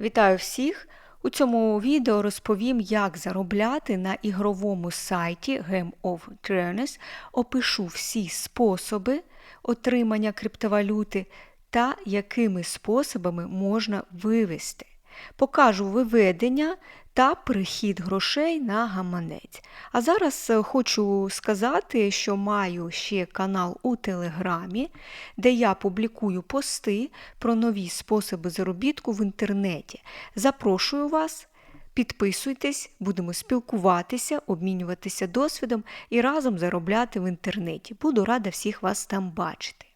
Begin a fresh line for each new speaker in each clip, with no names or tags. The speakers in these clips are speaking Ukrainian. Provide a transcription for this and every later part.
Вітаю всіх! У цьому відео розповім, як заробляти на ігровому сайті Game of Journeys, опишу всі способи отримання криптовалюти та якими способами можна вивести. Покажу виведення та прихід грошей на гаманець. А зараз е, хочу сказати, що маю ще канал у Телеграмі, де я публікую пости про нові способи заробітку в інтернеті. Запрошую вас. Підписуйтесь, будемо спілкуватися, обмінюватися досвідом і разом заробляти в інтернеті. Буду рада всіх вас там бачити.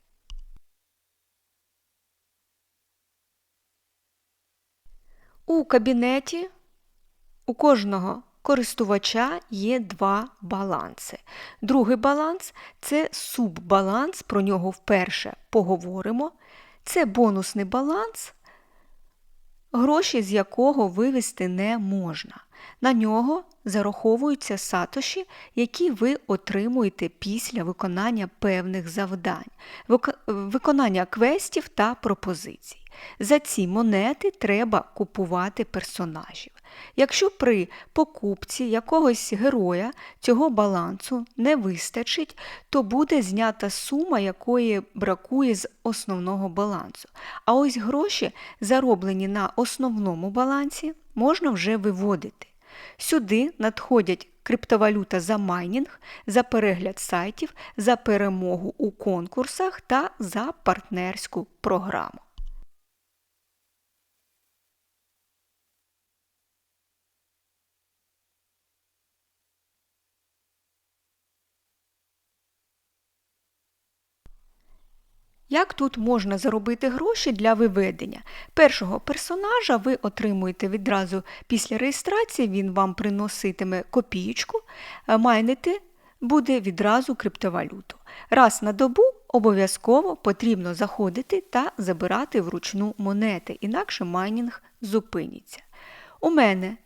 У кабінеті у кожного користувача є два баланси. Другий баланс це суббаланс, про нього вперше поговоримо. Це бонусний баланс, гроші з якого вивести не можна. На нього зараховуються сатоші, які ви отримуєте після виконання певних завдань, виконання квестів та пропозицій. За ці монети треба купувати персонажів. Якщо при покупці якогось героя цього балансу не вистачить, то буде знята сума, якої бракує з основного балансу. А ось гроші, зароблені на основному балансі, можна вже виводити. Сюди надходять криптовалюта за майнінг, за перегляд сайтів, за перемогу у конкурсах та за партнерську програму. Як тут можна заробити гроші для виведення? Першого персонажа ви отримуєте відразу після реєстрації, він вам приноситиме копієчку, майнити буде відразу криптовалюту. Раз на добу обов'язково потрібно заходити та забирати вручну монети, інакше майнінг зупиниться. У мене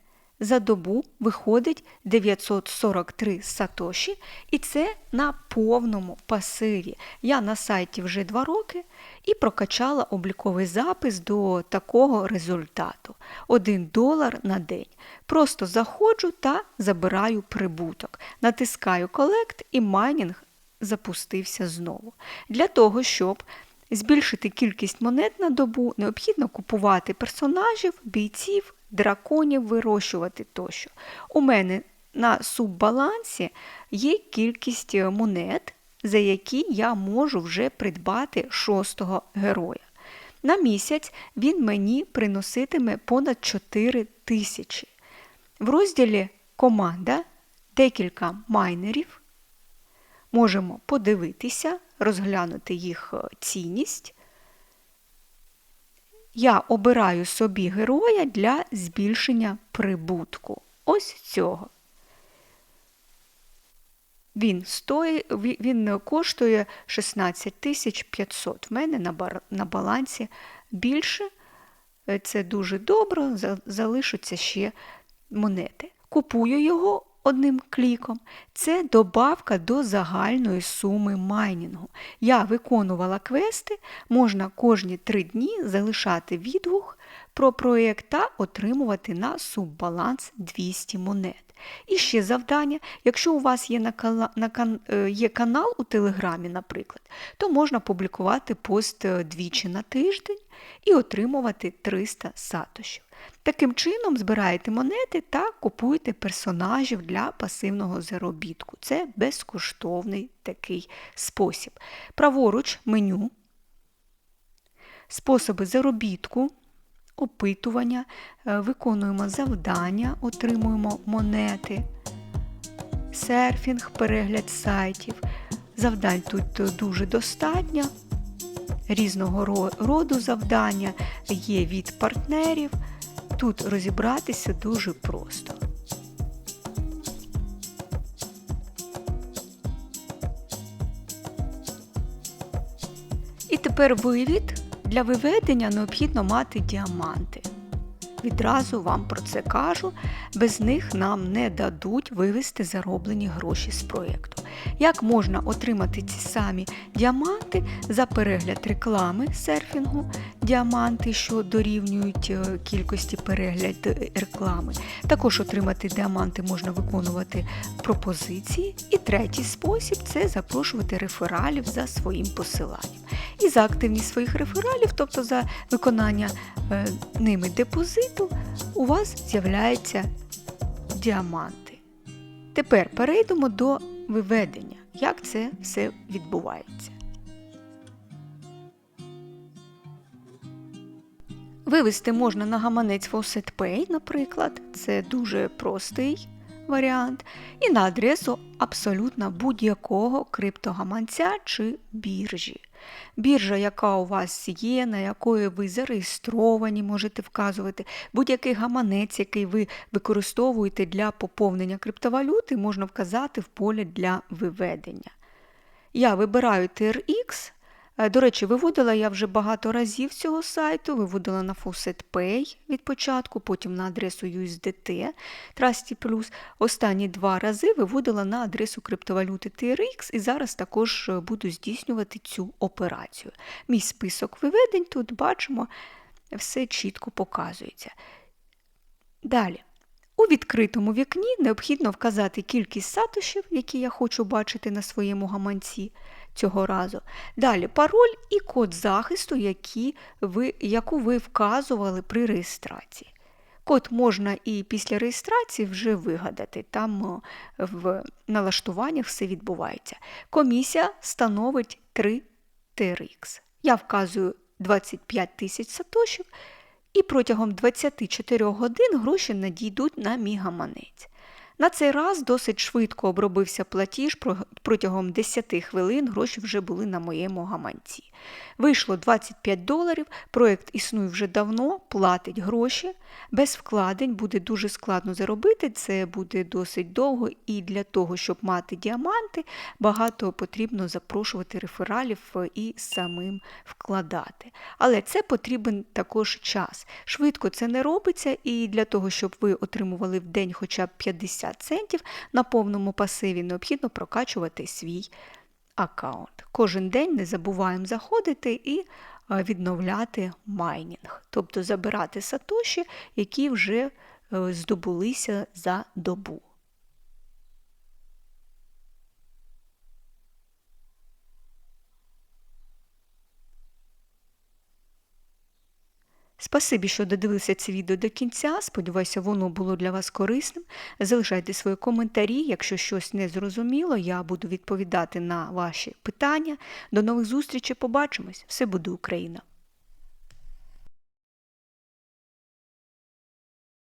за добу виходить 943 сатоші, і це на повному пасиві. Я на сайті вже 2 роки і прокачала обліковий запис до такого результату 1 долар на день. Просто заходжу та забираю прибуток. Натискаю колект і майнінг запустився знову. Для того, щоб збільшити кількість монет на добу, необхідно купувати персонажів, бійців драконів вирощувати тощо. У мене на суббалансі є кількість монет, за які я можу вже придбати шостого героя. На місяць він мені приноситиме понад 4 тисячі. В розділі Команда декілька майнерів. Можемо подивитися, розглянути їх е, цінність я обираю собі героя для збільшення прибутку. Ось цього. Він стоїть, він коштує 16 500. В мене на на балансі більше. Це дуже добре, залишаться ще монети. Купую його одним кліком. Це добавка до загальної суми майнінгу. Я виконувала квести, можна кожні три дні залишати відгук про проєкт та отримувати на суббаланс 200 монет. І ще завдання, якщо у вас є на, на, е, є канал у Телеграмі, наприклад, то можна публікувати пост е, двічі на тиждень і отримувати 300 сатошів. Таким чином збираєте монети та купуєте персонажів для пасивного заробітку. Це безкоштовний такий спосіб. Праворуч меню, способи заробітку, опитування, е, виконуємо завдання, отримуємо монети, серфінг, перегляд сайтів. Завдань тут дуже достатньо. Різного роду завдання є від партнерів. Тут розібратися дуже просто. І тепер вивід. Для виведення необхідно мати діаманти. Відразу вам про це кажу, без них нам не дадуть вивести зароблені гроші з проєкту. Як можна отримати ці самі діаманти за перегляд реклами серфінгу, діаманти, що дорівнюють е, кількості перегляд реклами. Також отримати діаманти можна виконувати пропозиції. І третій спосіб це запрошувати рефералів за своїм посиланням. І за активність своїх рефералів, тобто за виконання е, ними депозиту, у вас з'являються діаманти. Тепер перейдемо до виведення, як це все відбувається. Вивести можна на гаманець FaucetPay, наприклад, це дуже простий варіант, і на адресу абсолютно будь-якого криптогаманця чи біржі. Біржа, яка у вас є, на якої ви зареєстровані, можете вказувати, будь-який гаманець, який ви використовуєте для поповнення криптовалюти, можна вказати в полі для виведення. Я вибираю TRX. Е, До речі, виводила я вже багато разів цього сайту, виводила на Faucet Pay від початку, потім на адресу USDT Trusty Plus. Останні два рази виводила на адресу криптовалюти TRX і зараз також е, буду здійснювати цю операцію. Мій список виведень тут бачимо, все чітко показується. Далі. У відкритому вікні необхідно вказати кількість сатошів, які я хочу бачити на своєму гаманці цього разу. Далі пароль і код захисту, які ви, яку ви вказували при реєстрації. Код можна і після реєстрації вже вигадати, там в налаштуваннях все відбувається. Комісія становить 3 TRX. Я вказую 25 тисяч сатошів, і протягом 24 годин гроші надійдуть на мій гаманець. На цей раз досить швидко обробився платіж, протягом 10 хвилин гроші вже були на моєму гаманці. Вийшло 25 доларів, проєкт існує вже давно, платить гроші. Без вкладень буде дуже складно заробити, це буде досить довго, і для того, щоб мати діаманти, багато потрібно запрошувати рефералів і самим вкладати. Але це потрібен також час. Швидко це не робиться, і для того, щоб ви отримували в день хоча б 50 центів на повному пасиві, необхідно прокачувати свій аккаунт. Кожен день не забуваємо заходити і відновляти майнінг, тобто забирати сатоші, які вже е, здобулися за добу. Спасибі, що додивилися це відео до кінця. Сподіваюся, воно було для вас корисним. Залишайте свої коментарі, якщо щось не зрозуміло, я буду відповідати на ваші питання. До нових зустрічей, побачимось! Все буде Україна!